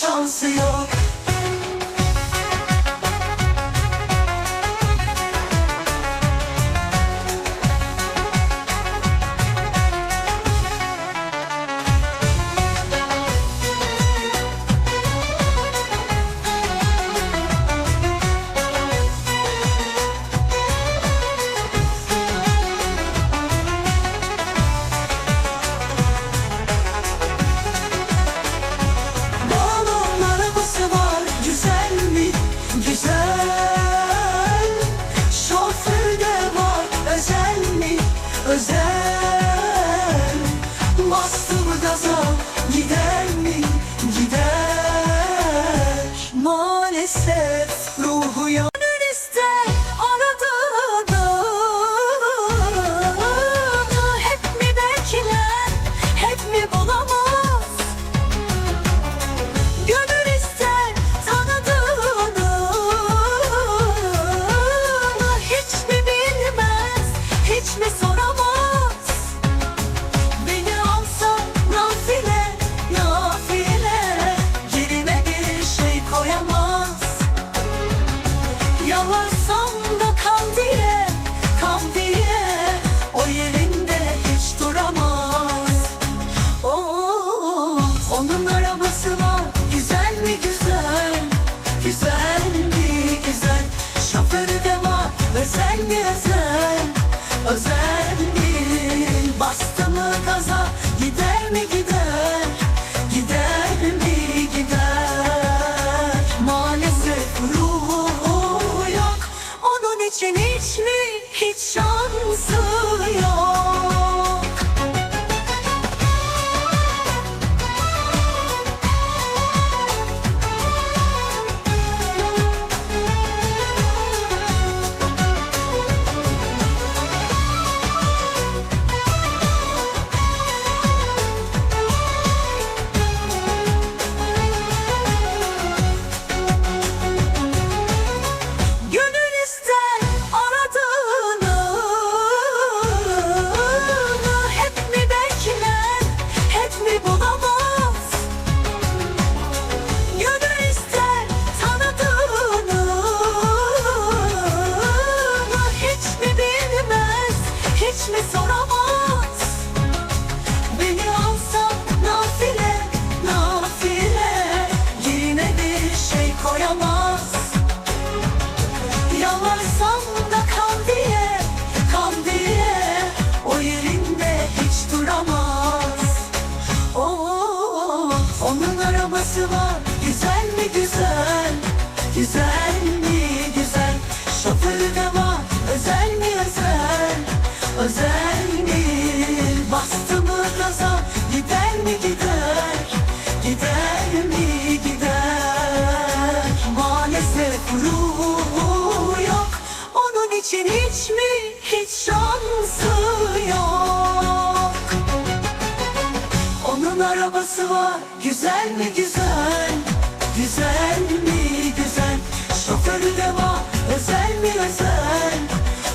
şansı yok.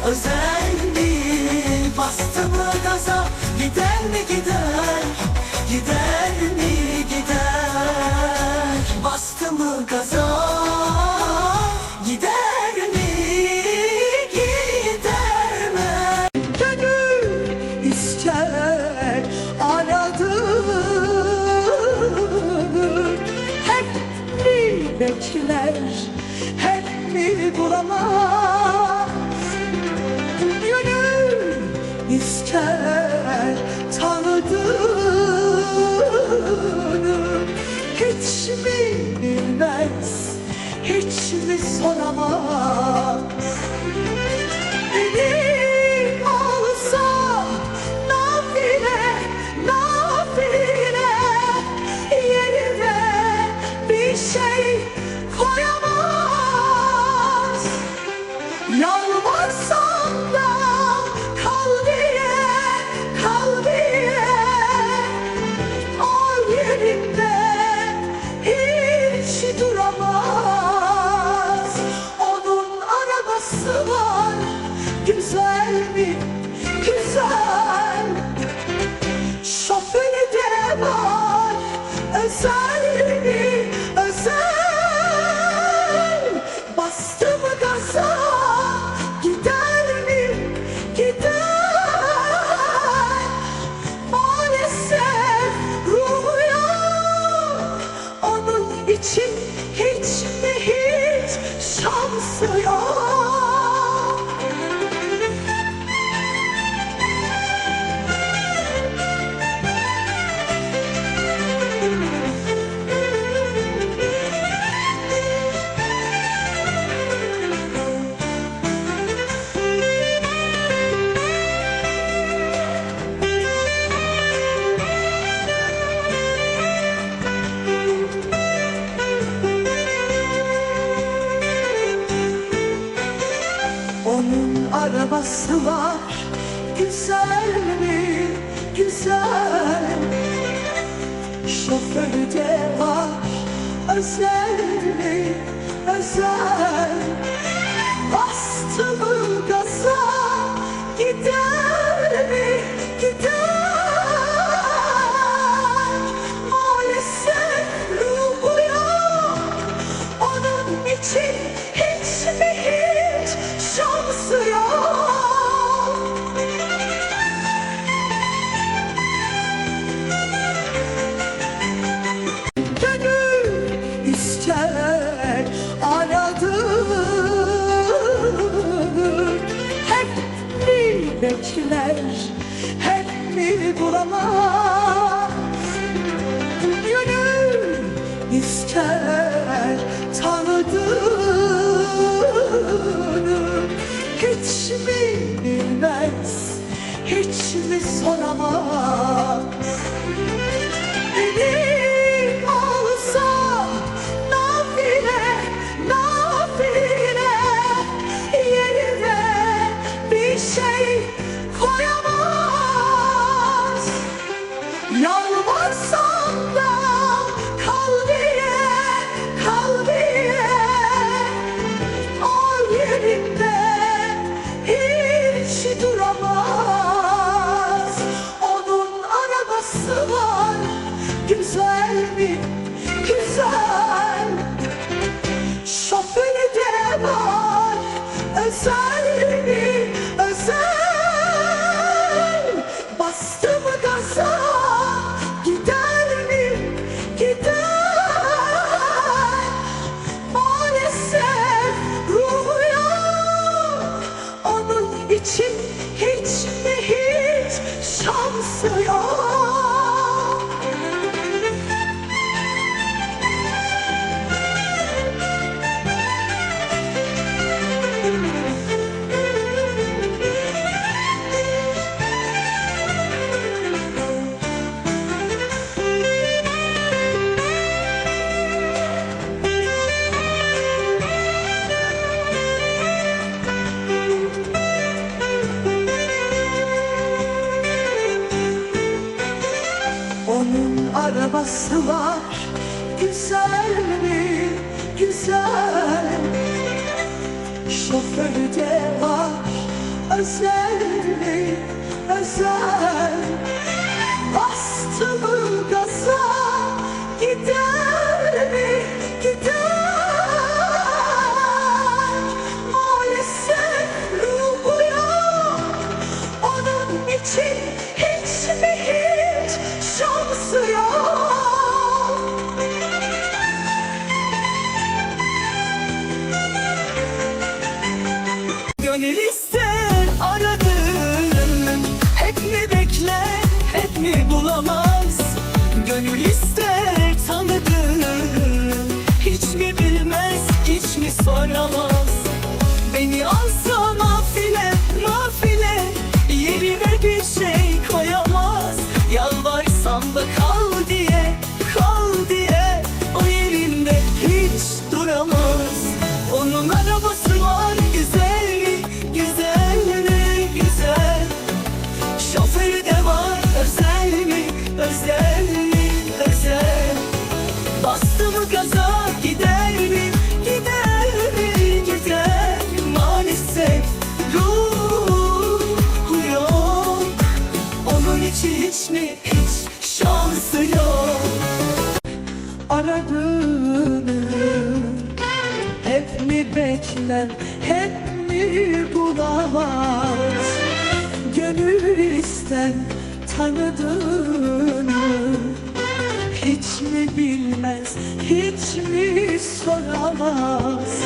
özendi Bastı mı gaza? Gider mi gider? Gider mi gider? Bastı mı gaza? Gider mi gider mi? Gönül ister aradır Hep mi bekler? Hep mi bulamaz? yeter tanıdığını. Hiç mi bilmez, hiç mi soramaz? Var. Güzel mi? Güzel. Şoförü de var. Özel mi? Özel. Bastı mı gaza? Gider mi? Gider. Maalesef ruhu yok. Onun için mi bulamaz Gönül ister tanıdığını Hiç mi bilmez, hiç mi soramaz güzel. Şoförü de var, özel mi, özel. Bastı mı gaza, gider mi, gider. Maalesef ruhu Onun için var Güzel mi? Güzel Şoförü de var Özel mi? Özel Gazımı gaza giderim Giderim gider Maalesef ruhu yok. Onun için hiç mi? Hiç şansı yok. Aradığını Hep mi beklen? Hep mi bulamaz? Gönül isten tanıdığını. Hiç mi bilmez, hiç mi soramaz